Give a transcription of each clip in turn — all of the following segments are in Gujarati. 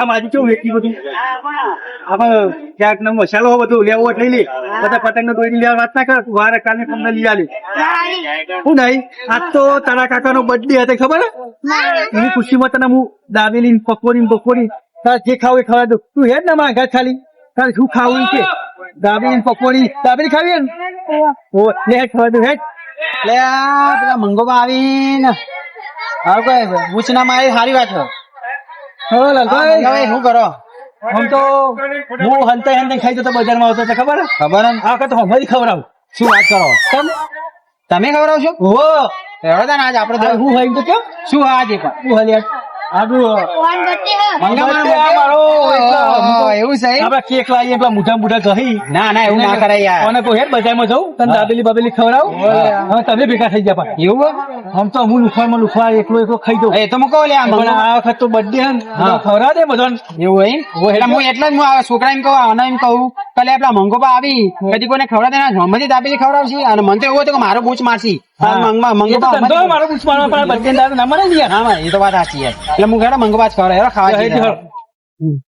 આ મારી કેવું વેચી બધું? આપણે ક્યાંક નો મસાલો બધું લેવો લઈ લે. બધા પતંગ નો દોરી લેવા વાત ના કર. વાર કાલે તમને લઈ આલે? હું નહીં. આજ તો તારા કાકા નો બર્થડે હતો, ખબર? હે? ખુશીમાં તને હું દાબેલી પકોડી ને બકોડી તારે જે ખાવું એ ખાવા દઉં. તું હેડ ને મારા ઘર ખાલી. તારે શું ખાવું છે દાબેલી પકોડી. દાબેલી ખાવી હે ને લે હેડ દઉં. હેડ. લે પેલા મંગોબા આવીને. હા, કઈ પૂછના માં આવી સારી વાત છે. હો લાલભાઈ. શું કરો? આમ તો હું હંતે હંતે ખાઈ જતો બજારમાં આવતો હતો ખબર? હે? ખબર હે? આ વખત હમણાં ખવડાવું. શું વાત કરો? કેમ? તમે ખવડાવશો? ઓ એવડો તાને આજ આપણે હું હોય તો કેમ? શું આજે પણ હું હલ્યા આડું મંગાવાનો આ મારો એવું છે? આપડે કેક લાવીએ પેલા મોટા મોટા કહી ના ના એવું ના કરાય યાર. અને કોઈ હેડ બજારમાં જવું તને દાબેલી બાબેલી ખવડાવ? હવે તમે ભેગા થઈ ગયા પણ એવું આમ તો હું લુખવાડમાં લુખવાડ એકલો એકલો ખાઈ દઉં. એ તો મૂકો લે આ વખત તો બર્થડે હે ખવડાવ દે બધાને. એવું એમ? એટલે હું એટલે જ હું છોકરા એમ કહું આને એમ કહું કે આપડા મંગો મંગોબા આવી. કદી કોઈને ખવડાવે ના મમ્મી દાબેલી ખવડાવશે. અને મને તો એવું હતું કે મારો બૂચ મારશી. મંગવા મારો પણ બર્થડે દાદા ના મને યાર. હા એ તો વાત સાચી યાર. એટલે હું ઘરે મંગોબા જ ખવડાવે. ખાવા.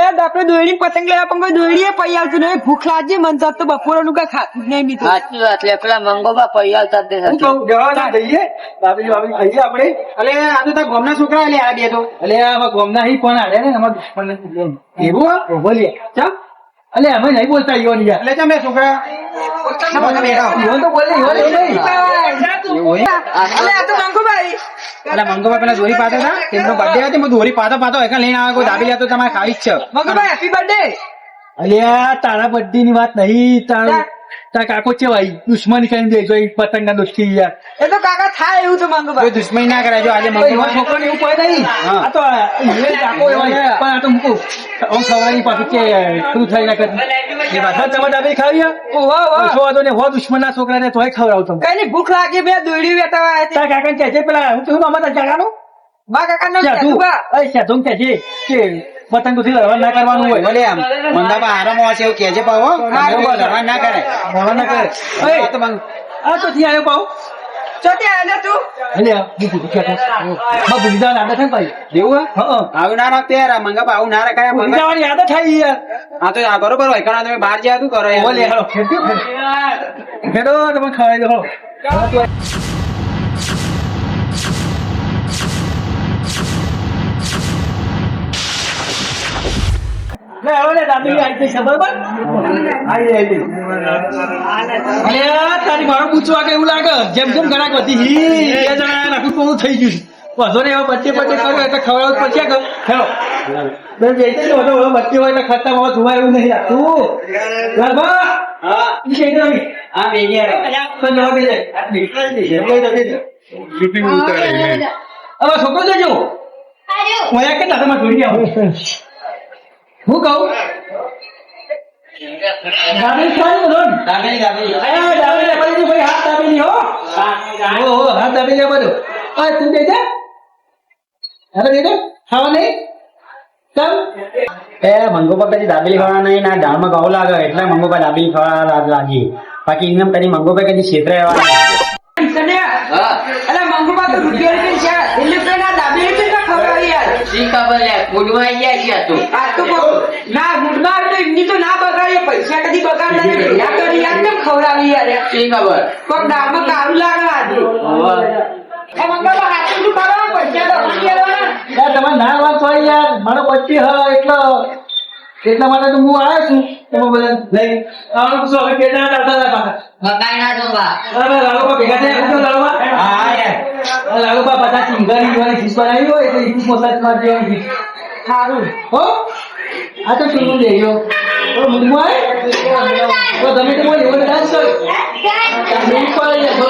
આપડે દોરી પતંગ લેવા પણ દોરીએ પૈ આવતું નહીં. ભૂખ લાગી મન તો બપોરનું કઈ ખાતું નહીં મીઠું. સાચી વાત લે પેલા મંગોબા પૈયા હતા તે હું કહું જવા ના જઈએ બાબેલી બાબેલી ખાઈએ આપણે. એટલે આ તો તારા ગામના છોકરા એટલે આ બે તો. અલે આમાં ગોમના હી પણ આડે ને અમાર દુશ્મન એવું બોલીએ ચમ? અલે અમે નહીં બોલતા ઈવન યાર. એટલે તમે છોકરા? બોલતા તો બોલે ઈવન નહીં? અલે આ તો મંગુભાઈ એટલે મંગોબા પેલા દોરી પાતા હતા? તેમનો બર્થડે હતી હું દોરી પાતો પાતો એક લઈને આવ્યો કોઈ દાબી લેતો તમારે ખાવી જ છે. મંગુભાઈ હેપી બર્થડે અલ્યા તારા બર્થડે ની વાત નહીં તાર તાર કાકો ચેવાય દુશ્મની કરીને દે જો પતંગ ના દોસ્તી યાર. એ તો કાકા થાય એવું તો કોઈ મંગુભાઈ દુશ્મની ના કરાય જો આજે તો એવા મંગોબા છોકરો એવું કોઈ નહીં. આ તો એ કાકો એવા પણ આ તો મૂકું. ઓમ સવારી પાછું કે શું થઈ ના કરી એ બધા તમે દાબેલી ખાવી? ઓહો વાહ ઓછો વાંધો નહીં, હો દુશ્મન ના છોકરા ને તોય ખવડાવ તમે કઈ નહીં ભૂખ લાગી બે દોડી વેતા આવ્યા તારા કાકા ને કહેજે પેલા હું કહું મામા તા કાકાનું બા કાકા નો કે તું ને કહેજે કે પતંગોથી લડવા ના કરવાનું હોય. ભલે આમ. મંદાબા આરામ હશે એવું કહેજે પાવો લડવા ના કરે. લડવા ના કરે. આ તો મંગ- આ તો ત્યાં આવ્યો પાવ ચોથી તું બા ભૂલી જવાની આદત છે ભાઈ? હા? આવું ના રાખતે યાર. આવું ના રખાય ભૂલી મંગા- જવાની આદત થાય યાર. હા તો આ બરોબર હોય. કારણ તમે બહાર જ્યાં તું કરો. બોલે હેડો તમે ખવાઈ દો દાદી આવી છે બરોબર? આવી આવી અરે તારી મારો પૂછવા કે એવું લાગે? જેમ જેમ ઘણા બધી હી બે જણા નાખું તો થઈ ગયું વાંધો નહીં એવા બચ્ચે બચ્ચે કરો એટલે ખવડાવું પછી કે ખેલો બે જઈતે તો હવે બચ્ચે હોય એટલે ખર્ચામાં હવે જોવાય એવું નહીં રાખતું. લાલબા હા. ઈ કઈ દો હા બે ગયા તો જવા દે જાય હવે છોકરો જજો. તમે જોઈ આવું હું કહું? દાબેલી ખાઈ બધો દાબેલી, દાબેલી. અરે દાબેલી આપી ભાઈ હાથ દાબેલી હો. ઓ હો હાથ દાબેલી આ આ તું દે દે. હવે દે દે. ખાવા નહીં? ચમ. એ મંગોપા કદી દાબેલી ખાવા નહીં ના દાળમાં ઘઉં લાગે એટલે મંગોપા દાબેલી ખાવા લાગી બાકી એમને કદી મંગોપા કદી છેતરે એવા. કન્યા અલે તો રૂપિયા રૂપિયા છે એટલે તો ના દાબી રીતે ના ખવડાવી યાર શી ખબર લે ફૂડમાં ગયા છે તું. આ તો ના ગુડમાં તો એમની તો ના બગાડીએ પૈસા કદી બગાડતા નહીં ભેગા કરી યાર કેમ ખવડાવી યાર? શી ખબર? કોક કારું લાગે આજે. ના વાત હોય યાર. મારો પછી હ એટલો. એટલા માટે તો હું આવ્યો છું. બધા લઈ આવવાનું શું હવે કેટલા દાદા દાદા ના અરે લાલુબા ભેગા થયા. શું હા યાર. આ લાલુબા બધા ચિંગારી જોવાની જીસ બનાવી હોય એટલે ઈસુ મસાજમાં જેવાની. સારું હો? આ તો શું લઈ ગયો ઓ મુંબઈ તો તમે તો બોલી બોલે ડાન્સ કરો મુંબઈ તો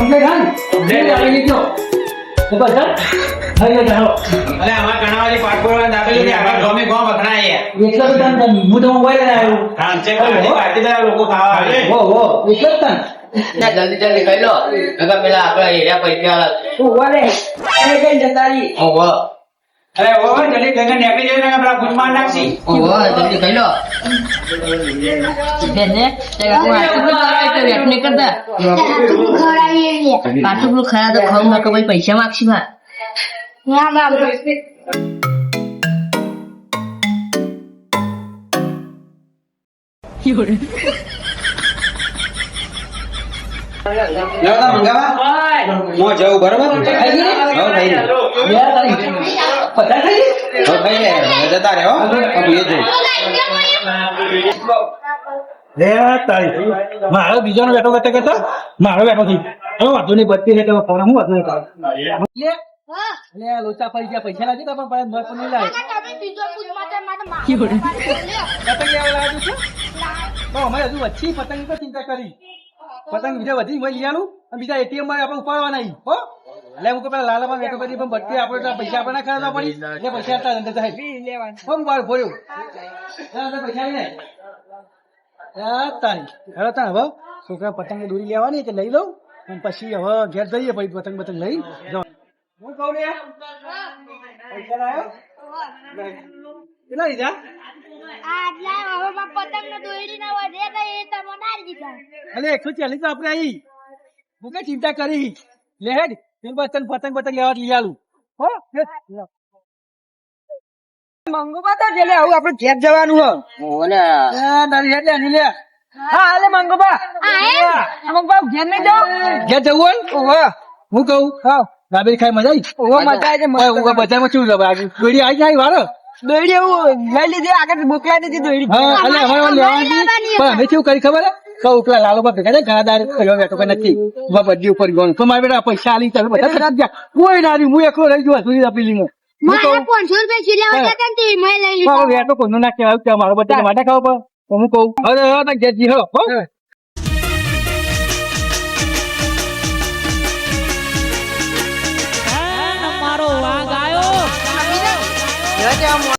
કમ્પ્લીટ હા? આવી બસ અરે અમાર છે, આપણા ગામે ગામ વખણાય છે. તો તને હું તો મોબાઈલ આવ્યો. પાર્ટી લોકો ખાવા આવે. હો હો. એટલો તને. ના, જલ્દી જલ્દી કહી લો નકર પેલા આપડા એરિયા પૈસા ઊભો એ કઈ જતા રહી. અરે ઓ જલ્દી ગંગા નેકળી જાય ને આપણા ભૂત માર નાખશી. જલ્દી ખાઈ લો બેને તે કાકુ આટલું બધું કરાય તો કરતા પાછું પેલું ખરા તો ખાવું નકર પછી પૈસા માગશી ભા લેવડા મંગાવા હું જવું બરોબર હવે થઈ ગયું. પતા થઈ? હવે ખાઈ જતા રહે હો. જોઈ. મારો બીજાનો બેઠો બેઠો કહેતો મારો બેઠો થઈ હવે વાંધો નહીં બત્તી છે તો ફોન હું વાંધો લોચા પડી ગયા પૈસા લાગી તો પણ પાછા મત નહીં લાગે પતંગ લેવા લાવ્યો છું તો અમે હજુ વચ્ચે પતંગ ચિંતા કરી. પતંગ બીજા વધી મળી લઈ બીજા એટીએમમાં આપણે ઉપાડવા નહીં હો? એટલે હું કે પેલા લાલામાં બેઠો કરી પણ બત્તી આપણે તો પૈસા આપણે ના પડી. એટલે પૈસા હતા અંદર થાય હો બાર ભર્યું. પૈસા લે તારી. તાણ હવે છોકરા પતંગ દોરી લેવાની કે લઈ લઉં? અને પછી હવે ઘેર જઈએ પછી પતંગ પતંગ લઈ. જાઓ હું કહું લે? પૈસા લાયો? કેટલા લીધા? અલે એકસો ચાલીસ આપણે આવી હું કઈ ચિંતા કરી? લે હેડ. તેલ પતંગ પતંગ પતંગ લેવા લઈ આલું. હો. મંગુબા તો છે લે, હવે આપણે ઘેર જવાનું હો. ઓલે. એ તારી હેડ લે આની લે. હા હાલે મંગુબા હા, મંગુબા ઘેર નહીં જાઓ? ઘેર જવું હોય? હું. કહું? હા. દાબેલી ખાઈ મજા આવી ઓહો, મજા આવી. ઓય, બજારમાં શું લવાય આગળ દોરી આવી જાય વાળો દોડી એવું લઈ લીધી આગળ મોકલાઈ દીધી દોડી હા એટલે અમારે લેવાની. પણ અમે કેવું કરી ખબર હે? કહું પેલા લાલો બાપ ભેગા થાય, ઘણા દાડે પેલો બેઠો કે નથી. ઊભા બધી ઉપર ગયો તો મારા બેટા પૈસા આલી તમે બધા ખરાબ ગયા કોઈ ના હું એકલો રહી ગયો સુધી હું મારા હા. ને મારો લીધા ના મારો બધા માટે ખાવ હું કહું અરે હવે તમે ઘેર જી હો. હો?